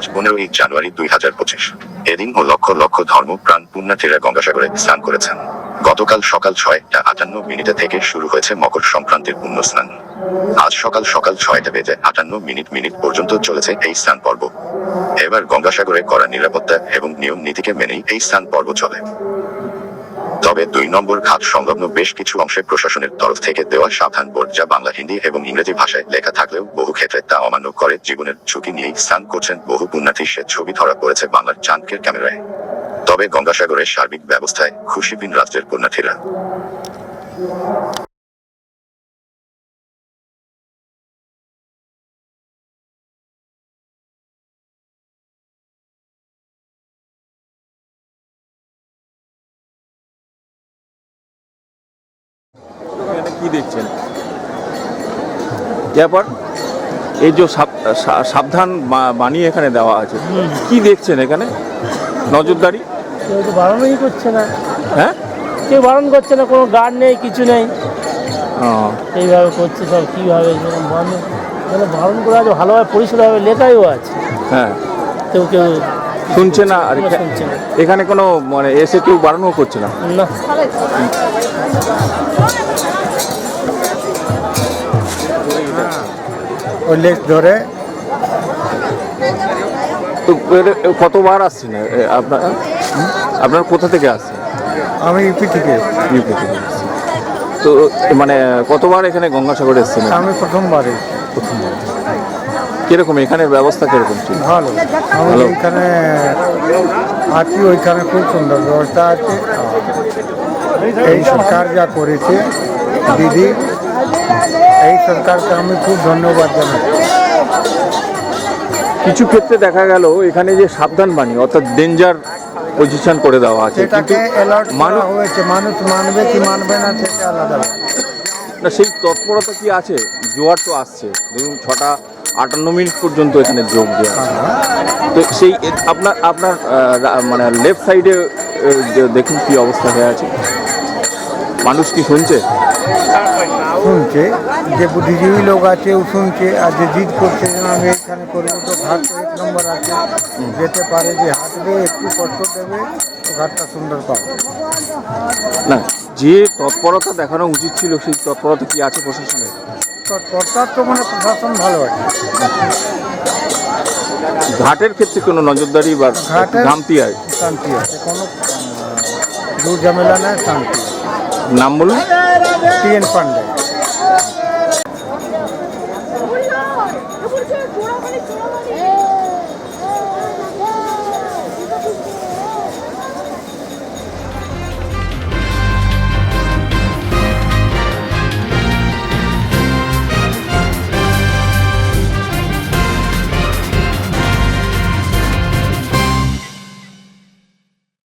আজ পনেরোই জানুয়ারি দুই হাজার পঁচিশ। এদিন ও লক্ষ লক্ষ ধর্ম, প্রাণ, পুণ্যার্থীরা গঙ্গাসাগরে স্নান করেছেন। গতকাল সকাল ছয়টা আটান্ন মিনিটে থেকে শুরু হয়েছে মকর সংক্রান্তির পুণ্য স্নান আজ সকাল সকাল ছয়টা বেজে আটান্ন মিনিট মিনিট পর্যন্ত চলেছে এই স্নান পর্ব। এবার গঙ্গাসাগরে করা নিরাপত্তা এবং নিয়ম নীতিকে মেনেই এই স্নান পর্ব চলে। তবে দুই নম্বর খাত সংলগ্ন বেশ কিছু অংশে প্রশাসনের তরফ থেকে দেওয়া সাবধান বোর্ড, যা বাংলা, হিন্দি এবং ইংরেজি ভাষায় লেখা থাকলেও বহু ক্ষেত্রে তা অমান্য করে জীবনের ঝুঁকি নিয়েই স্নান করছেন বহু পুণ্যার্থী। সে ছবি ধরা পড়েছে বাংলার চাঁদকের ক্যামেরায়। তবে গঙ্গাসাগরের সার্বিক ব্যবস্থায় খুশি বিন রাজ্যের পুণ্যার্থীরা। কি দেখছেন? এরপর এই যে সাব- সাবধান বা- বাণী এখানে দেওয়া আছে। কি দেখছেন এখানে? নজরদারি কেউ তো বারণই করছে না। হ্যাঁ? কেউ বারণ করছে না কোনো গার্ড নেই কিছু নেই। এইভাবে করছে সব কীভাবে মানে বারণ করে আছে ভালোভাবে পরিষ্কারভাবে লেখাইও আছে। হ্যাঁ। কেউ কেউ শুনছে না আর শুনছে না। এখানে কোনো মানে এসে কেউ বারণও করছে না? না। ওই লেজ ধরে। তো কতবার আসছেন? আপনার আপনার কোথা থেকে আসছেন? আমি ইউপি থেকে। ইউপি থেকে। তো মানে কতবার এখানে গঙ্গাসাগরে এসছেন? আমি প্রথমবারে। প্রথমবার। কীরকম এখানের ব্যবস্থা কীরকম ছিল? ভালো। ভালো। এইখানে আছি ওইখানে খুব সুন্দর ব্যবস্থা আছে। এই সরকার যা করেছে দিদি এই সরকারকে আমি খুব ধন্যবাদ জানাই। কিছু ক্ষেত্রে দেখা গেল এখানে যে সাবধান বাণী অর্থাৎ ডেঞ্জার পজিশন করে দেওয়া আছে কিন্তু মানুষ হয়েছে মানুষ মানবে কি মানবে না সেটা আলাদা না সেই তৎপরতা কি আছে? জোয়ার তো আসছে। ধরুন ছটা আটান্ন মিনিট পর্যন্ত এখানে যোগ দেওয়া তো সেই আপনার আপনার মানে লেফট সাইডে দেখুন কি অবস্থা হয়ে আছে। মানুষ কি শুনছে? শুনছে। যে বুদ্ধিজীবী লোক আছে ও শুনছে। আর যে জিদ করছে যে আমি এখানে করব তো ঘাট এক নম্বর আছে। যেতে পারে যে হাঁটবে একটু কষ্ট দেবে তো ঘাটটা সুন্দর পাবে। না যে তৎপরতা দেখানো উচিত ছিল সেই তৎপরতা কি আছে প্রশাসনের তো সরকার তো মানে প্রশাসন ভালো আছে। ঘাটের ক্ষেত্রে কোনো নজরদারি বা ঘাটের- ঘামতি হয় শান্তি আছে। কোনো দূর ঝামেলা নাই শান্তি নাম বলুন। টিএন পান্ডে